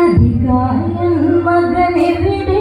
അധികാരൻ മകനെവിടെ?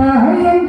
അധികാരം